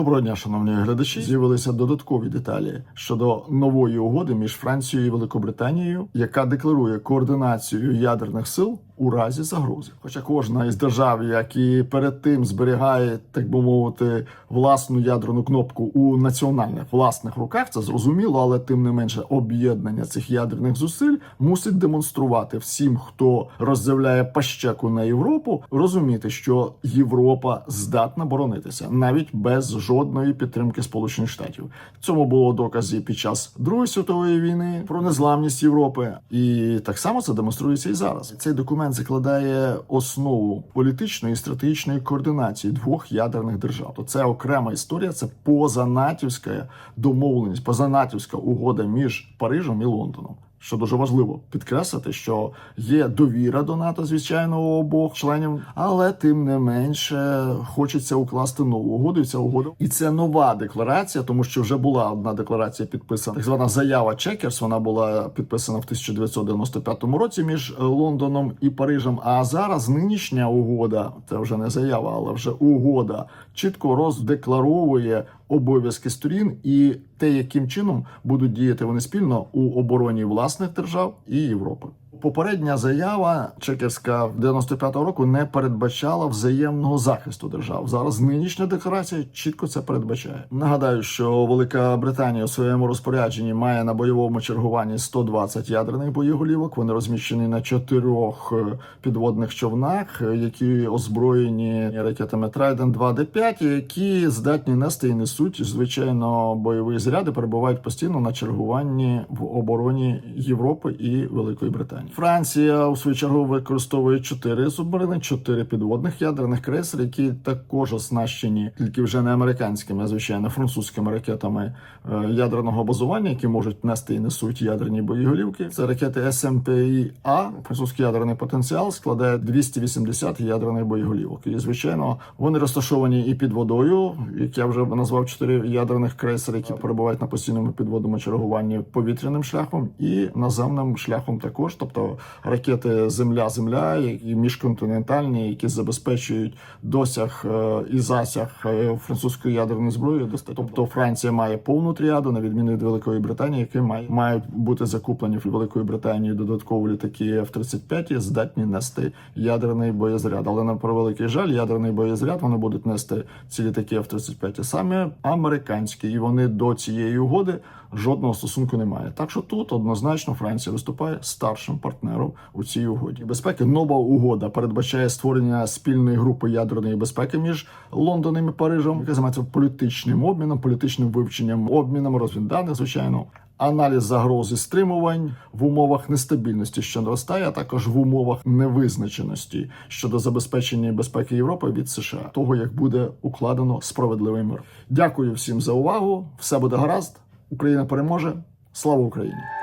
Доброго дня, шановні глядачі. З'явилися додаткові деталі щодо нової угоди між Францією і Великобританією, яка декларує координацію ядерних сил у разі загрози. Хоча кожна із держав, як і перед тим зберігає, так би мовити, власну ядерну кнопку у національних власних руках, це зрозуміло, але тим не менше об'єднання цих ядерних зусиль мусить демонструвати всім, хто роздивляє пащеку на Європу, розуміти, що Європа здатна боронитися навіть без жодної підтримки Сполучених Штатів. Цьому було докази під час Другої світової війни про незламність Європи, і так само це демонструється і зараз. Цей документ закладає основу політичної і стратегічної координації двох ядерних держав. То це окрема історія, це позанатівська домовленість, позанатівська угода між Парижем і Лондоном. Що дуже важливо підкреслити, що є довіра до НАТО, звичайно, у обох членів, але тим не менше хочеться укласти нову угоду. І ця угода, і це нова декларація, тому що вже була одна декларація підписана. Так звана заява Чекерс. Вона була підписана в 1995 році між е, Лондоном і Парижем. А зараз нинішня угода, це вже не заява, але вже угода чітко роздекларовує обов'язки сторін і те, яким чином будуть діяти вони спільно у обороні власних держав і Європи. Попередня заява чекерська 95-го року не передбачала взаємного захисту держав. Зараз нинішня декларація чітко це передбачає. Нагадаю, що Велика Британія у своєму розпорядженні має на бойовому чергуванні 120 ядерних боєголівок. Вони розміщені на чотирьох е, підводних човнах, е, які озброєні ракетами Trident 2 D5, які здатні нести і несуть звичайно бойові заряди, перебувають постійно на чергуванні в обороні Європи і Великої Британії. Франція у свою чергу використовує чотири субмарини, чотири підводних ядерних крейсери, які також оснащені тільки вже не американськими, а звичайно французькими ракетами е, ядерного базування, які можуть нести і несуть ядерні боєголівки. Це ракети СМПІ А. Французький ядерний потенціал складає 280 ядерних боєголівок. І звичайно, вони розташовані і під водою, як я вже назвав чотири ядерних крейсери, які перебувають на постійному підводному чергуванні повітряним шляхом і наземним шляхом також, тобто ракети Земля-Земля і міжконтинентальні, які забезпечують досяг е, і засяг е, французької ядерної зброї. Тобто Франція має повну тріаду, на відміну від Великої Британії, які мають бути закуплені в Великої Британії додатково літаки F-35, здатні нести ядерний боєзаряд. Але на превеликий жаль, ядерний боєзаряд вони будуть нести ці літаки F-35 саме американські, і вони до цієї угоди жодного стосунку не мають. Так що тут однозначно Франція виступає старшим партнером у цій угоді. Безпеки нова угода передбачає створення спільної групи ядерної безпеки між Лондоном і Парижем, яка займається політичним обміном, політичним вивченням, обміном розвідданих, звичайно. Аналіз загрози стримувань в умовах нестабільності, що наростає, а також в умовах невизначеності щодо забезпечення безпеки Європи від США, того як буде укладено справедливий мир. Дякую всім за увагу. Все буде гаразд. Україна переможе. Слава Україні!